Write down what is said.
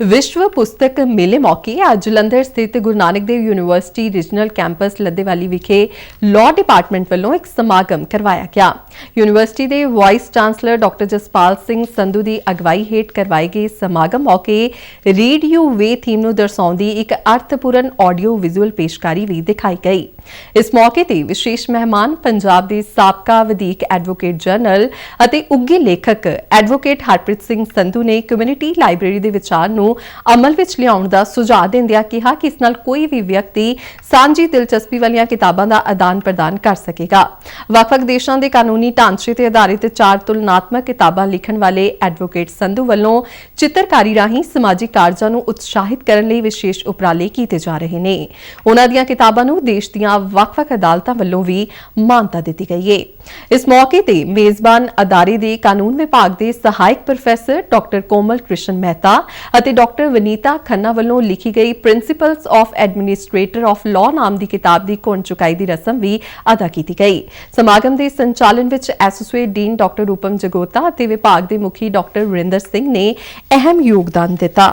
ਵਿਸ਼ਵ ਪੁਸਤਕ ਮੇਲੇ ਮੌਕੇ ਅੱਜ ਜਲੰਧਰ ਸਥਿਤ Guru Nanak Dev university regional campus Laddewali ਵਿਖੇ ਲਾਅ ਡਿਪਾਰਟਮੈਂਟ ਵੱਲੋਂ ਇੱਕ ਸਮਾਗਮ ਕਰਵਾਇਆ ਗਿਆ। ਯੂਨੀਵਰਸਿਟੀ ਦੇ vice chancellor doctor Jaspal Singh Sandhu ਦੀ ਅਗਵਾਈ ਹੇਠ ਕਰਵਾਏ ਗਏ ਸਮਾਗਮ ਮੌਕੇ ਰੀਡ ਯੂ ਵੇ ਥੀਮ ਨੂੰ ਦਰਸਾਉਂਦੀ ਇੱਕ ਅਰਥਪੂਰਨ ਆਡੀਓ ਵਿਜ਼ੂਅਲ ਪੇਸ਼ਕਾਰੀ ਵੀ ਦਿਖਾਈ ਗਈ। ਇਸ ਮੌਕੇ ਤੇ ਵਿਸ਼ੇਸ਼ ਮਹਿਮਾਨ ਪੰਜਾਬ ਦੇ ਸਾਬਕਾ ਵਧੀਕ ਐਡਵੋਕੇਟ ਜਨਰਲ ਅਤੇ ਉੱਘੇ ਲੇਖਕ ਐਡਵੋਕੇਟ ਹਰਪ੍ਰੀਤ ਸਿੰਘ ਸੰਧੂ ਨੇ ਕਮਿਊਨਿਟੀ ਲਾਇਬ੍ਰੇਰੀ ਦੇ ਵਿਚਾਰ ਨੂੰ ਅਮਲ ਵਿੱਚ ਲਿਆਉਣ ਦਾ ਸੁਝਾਅ ਦਿੰਦਿਆਂ ਕਿਹਾ ਕਿ ਇਸ ਨਾਲ ਕੋਈ ਵੀ ਵਿਅਕਤੀ ਸਾਂਝੀ ਦਿਲਚਸਪੀ ਵਾਲੀਆਂ ਕਿਤਾਬਾਂ ਦਾ ਆਦਾਨ ਪ੍ਰਦਾਨ ਕਰ ਸਕੇਗਾ। ਵੱਖ-ਵੱਖ ਦੇਸ਼ਾਂ ਦੇ ਕਾਨੂੰਨੀ ਢਾਂਚੇ ਤੇ ਆਧਾਰਿਤ ਚਾਰ ਤੁਲਨਾਤਮਕ ਕਿਤਾਬਾਂ ਲਿਖਣ ਵਾਲੇ ਐਡਵੋਕੇਟ ਸੰਧੂ ਵੱਲੋਂ ਚਿੱਤਰਕਾਰੀ ਰਾਹੀਂ ਸਮਾਜਿਕ ਕਾਰਜਾਂ ਨੂੰ ਉਤਸ਼ਾਹਿਤ ਕਰਨ ਲਈ ਵਿਸ਼ੇਸ਼ ਉਪਰਾਲੇ ਕੀਤੇ ਜਾ ਰਹੇ ਨੇ। ਉਹਨਾਂ ਦੀਆਂ ਕਿਤਾਬਾਂ ਨੂੰ ਦੇਸ਼ ਦੀਆਂ ਵੱਖ-ਵੱਖ ਅਦਾਲਤਾਂ ਵੱਲੋਂ ਵੀ ਮਾਨਤਾ ਦਿੱਤੀ ਗਈ ਹੈ ਇਸ ਮੌਕੇ ਤੇ ਮੇਜ਼ਬਾਨ ਅਦਾਰੇ ਦੇ ਕਾਨੂੰਨ ਵਿਭਾਗ ਦੇ ਸਹਾਇਕ ਪ੍ਰੋਫੈਸਰ ਡਾਕਟਰ ਕੋਮਲ ਕ੍ਰਿਸ਼ਨ ਮਹਿਤਾ ਅਤੇ ਡਾਕਟਰ ਵਨੀਤਾ ਖੰਨਾ ਵੱਲੋਂ ਲਿਖੀ ਗਈ principles of administrator of law ਨਾਮ ਦੀ ਕਿਤਾਬ ਦੀ ਕੋਣ ਚੁਕਾਈ ਦੀ ਰਸਮ ਵੀ ਅਦਾ ਕੀਤੀ ਗਈ। ਸਮਾਗਮ ਦੇ ਸੰਚਾਲਨ ਵਿੱਚ associate dean doctor Rupam Jagota ਅਤੇ ਵਿਭਾਗ ਦੇ ਮੁਖੀ ਡਾਕਟਰ ਵਰਿੰਦਰ ਸਿੰਘ ਨੇ ਅਹਿਮ ਯੋਗਦਾਨ ਦਿੱਤਾ।